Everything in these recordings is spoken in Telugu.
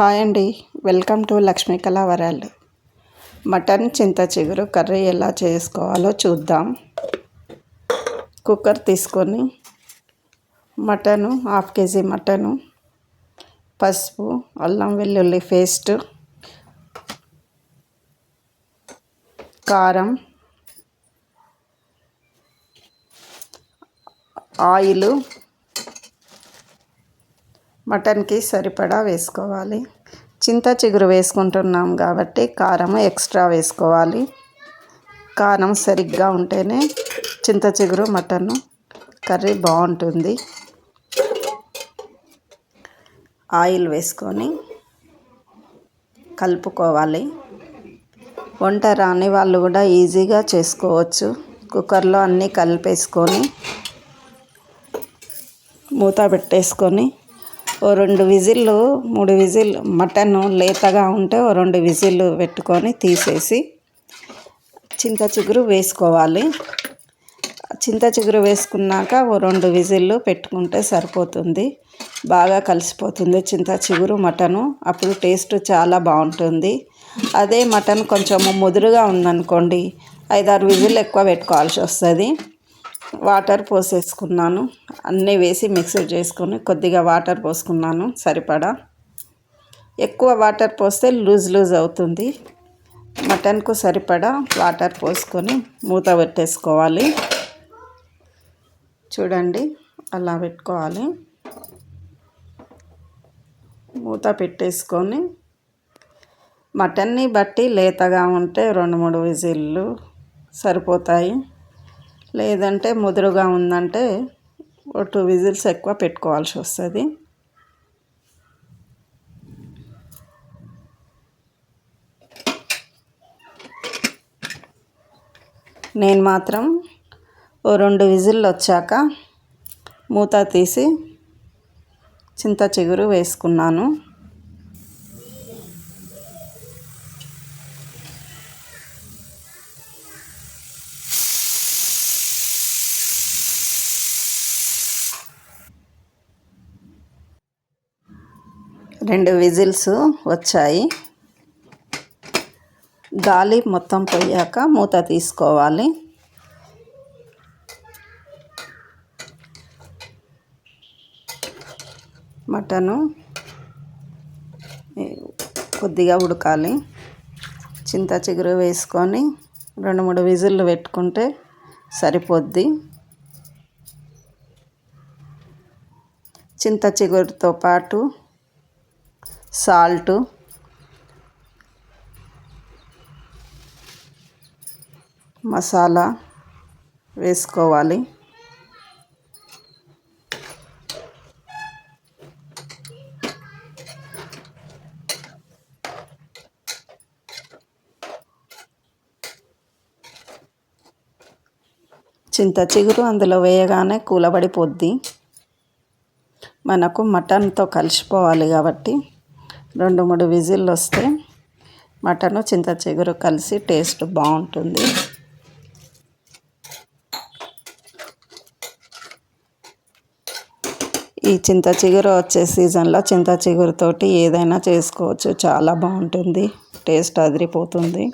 హాయ్ అండి. Welcome to Lakshmi Kalavaralu world. Mutton చింత చిగురు కర్రీ ఎలా చేసుకోవాలో చూద్దాం. కుక్కర్ తీసుకొని మటను హాఫ్ కేజీ మటను పసుపు అల్లం వెల్లుల్లి పేస్ట్ కారం ఆయిలు మటన్కి సరిపడా వేసుకోవాలి. చింత చిగురు వేసుకుంటున్నాం కాబట్టి కారం ఎక్స్ట్రా వేసుకోవాలి. కారం సరిగ్గా ఉంటేనే చింత చిగురు మటన్ కర్రీ బాగుంటుంది. ఆయిల్ వేసుకొని కలుపుకోవాలి. వంట రాని వాళ్ళు కూడా ఈజీగా చేసుకోవచ్చు. కుక్కర్లో అన్నీ కలిపేసుకొని మూత పెట్టేసుకొని ఓ రెండు విజిల్లు మూడు విజిల్ మటన్ లేతగా ఉంటే ఓ రెండు విజిల్లు పెట్టుకొని తీసేసి చింత చిగురు వేసుకోవాలి. చింత చిగురు వేసుకున్నాక ఓ రెండు విజిల్లు పెట్టుకుంటే సరిపోతుంది. బాగా కలిసిపోతుంది చింత చిగురు మటను. అప్పుడు టేస్ట్ చాలా బాగుంటుంది. అదే మటన్ కొంచెం ముదురుగా ఉందనుకోండి ఐదారు విజిల్ ఎక్కువ పెట్టుకోవాల్సి వస్తుంది. వాటర్ పోసేసుకున్నాను. అన్నీ వేసి మిక్సర్ చేసుకొని కొద్దిగా వాటర్ పోసుకున్నాను. సరిపడా. ఎక్కువ వాటర్ పోస్తే లూజ్ లూజ్ అవుతుంది. మటన్కు సరిపడా వాటర్ పోసుకొని మూత పెట్టేసుకోవాలి. చూడండి అలా పెట్టుకోవాలి. మూత పెట్టేసుకొని మటన్ని బట్టి లేతగా ఉంటే రెండు మూడు విజిల్లు సరిపోతాయి. లేదంటే ముదురుగా ఉందంటే ఒక టూ విజిల్స్ ఎక్కువ పెట్టుకోవాల్సి వస్తుంది. నేను మాత్రం ఓ రెండు విజిల్లు వచ్చాక మూత తీసి చింత చిగురు వేసుకున్నాను. రెండు విజిల్స్ వచ్చాయి. గాలి మొత్తం పోయాక మూత తీసుకోవాలి. మటను కొద్దిగా ఉడకాలి. చింత చిగురు వేసుకొని రెండు మూడు విజిల్లు పెట్టుకుంటే సరిపోద్ది. చింత చిగురుతో పాటు సాల్టు. మసాలా వేసుకోవాలి. చింత చిగురు అందులో వేయగానే కూలబడిపోద్ది. మనకు మటన్తో కలిసిపోవాలి కాబట్టి రెండు మూడు విజిల్లు వస్తే మటను చింత చిగురు కలిసి టేస్ట్ బాగుంటుంది. ఈ చింత చిగురు వచ్చే సీజన్లో చింత చిగురుతోటి ఏదైనా చేసుకోవచ్చు. చాలా బాగుంటుంది. టేస్ట్ అదిరిపోతుంది.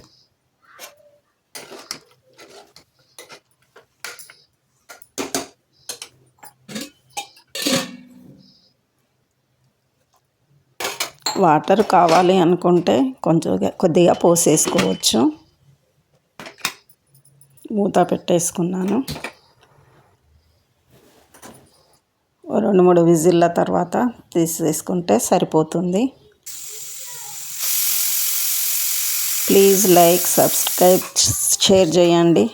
వాటర్ కావాలి అనుకుంటే కొంచెం కొద్దిగా పోసేసుకోవచ్చు. మూత పెట్టేసుకున్నాను. రెండు మూడు విజిల్ల తర్వాత తీసేసుకుంటే సరిపోతుంది. ప్లీజ్ లైక్ సబ్స్క్రైబ్ షేర్ చేయండి.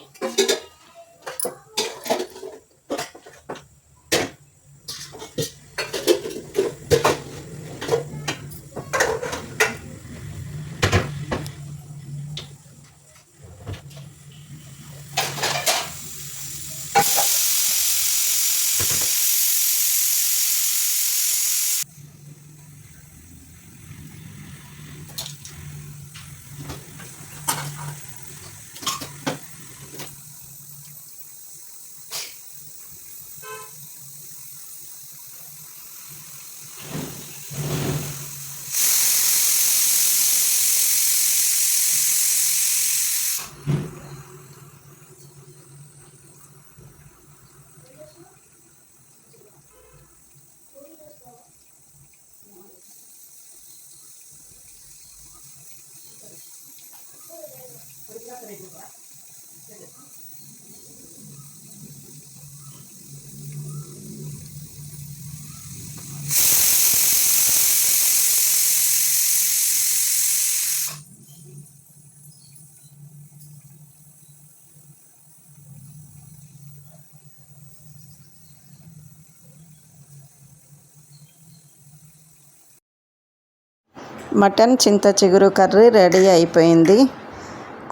మటన్ చింత చిగురు కర్రీ రెడీ అయిపోయింది.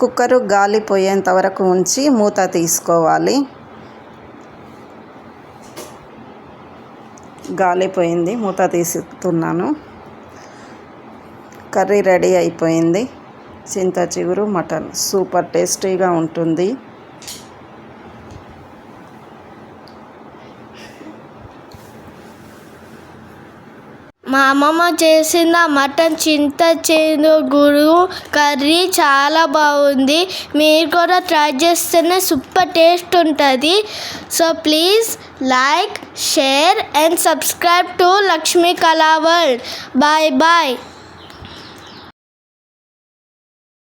కుక్కరు గాలి పోయేంత వరకు ఉంచి మూత తీసుకోవాలి. గాలి పోయింది మూత తీస్తున్నాను. కర్రీ రెడీ అయిపోయింది. చింత చిగురు మటన్. సూపర్ టేస్టీగా ఉంటుంది. మా అమ్మమ్మ చేసిన మటన్ చింత గురు కర్రీ చాలా బాగుంది. మీరు కూడా ట్రై చేస్తేనే సూపర్ టేస్ట్ ఉంటుంది. So please like share and subscribe to Lakshmi Kala world bye bye